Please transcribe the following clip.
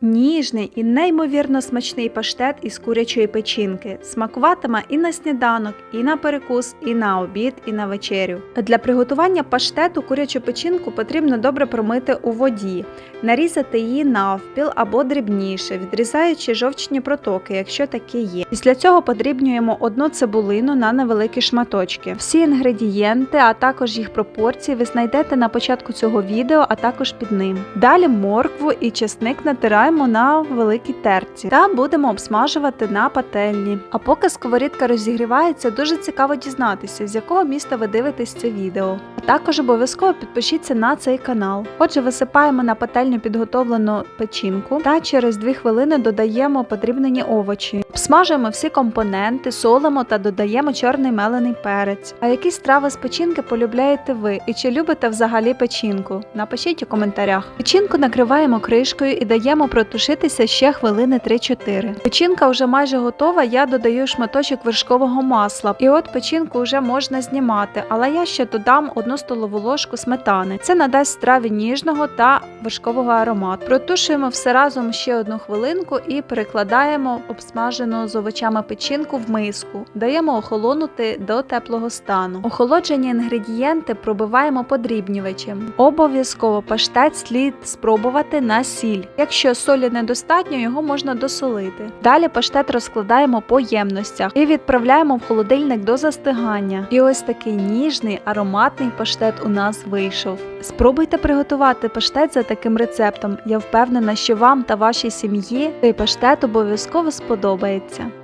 Ніжний і неймовірно смачний паштет із курячої печінки. Смакуватиме і на сніданок, і на перекус, і на обід, і на вечерю. Для приготування паштету курячу печінку потрібно добре промити у воді, нарізати її навпіл або дрібніше, відрізаючи жовчні протоки, якщо такі є. Після цього подрібнюємо одну цибулину на невеликі шматочки. Всі інгредієнти, а також їх пропорції ви знайдете на початку цього відео, а також під ним. Далі моркву і чесник натираємо на великій терці та будемо обсмажувати на пательні. А поки сковорідка розігрівається, дуже цікаво дізнатися, з якого міста ви дивитесь це відео. А також обов'язково підпишіться на цей канал. Отже, висипаємо на пательню підготовлену печінку та через 2 хвилини додаємо подрібнені овочі. Обсмажуємо всі компоненти, солимо та додаємо чорний мелений перець. А які страви з печінки полюбляєте ви і чи любите взагалі печінку? Напишіть у коментарях. Печінку накриваємо кришкою і даємо протушитися ще хвилини 3-4. Печінка вже майже готова. Я додаю шматочок вершкового масла. І от печінку вже можна знімати, але я ще додам одну столову ложку сметани. Це надасть страві ніжного та вершкового аромату. Протушуємо все разом ще одну хвилинку і перекладаємо обсмажену з овочами печінку в миску. Даємо охолонути до теплого стану. Охолоджені інгредієнти пробиваємо подрібнювачем. Обов'язково паштет слід спробувати на сіль. Якщо солі недостатньо, його можна досолити. Далі паштет розкладаємо по ємностях і відправляємо в холодильник до застигання. І ось такий ніжний ароматний паштет у нас вийшов. Спробуйте приготувати паштет за таким рецептом. Я впевнена, що вам та вашій сім'ї цей паштет обов'язково сподобається.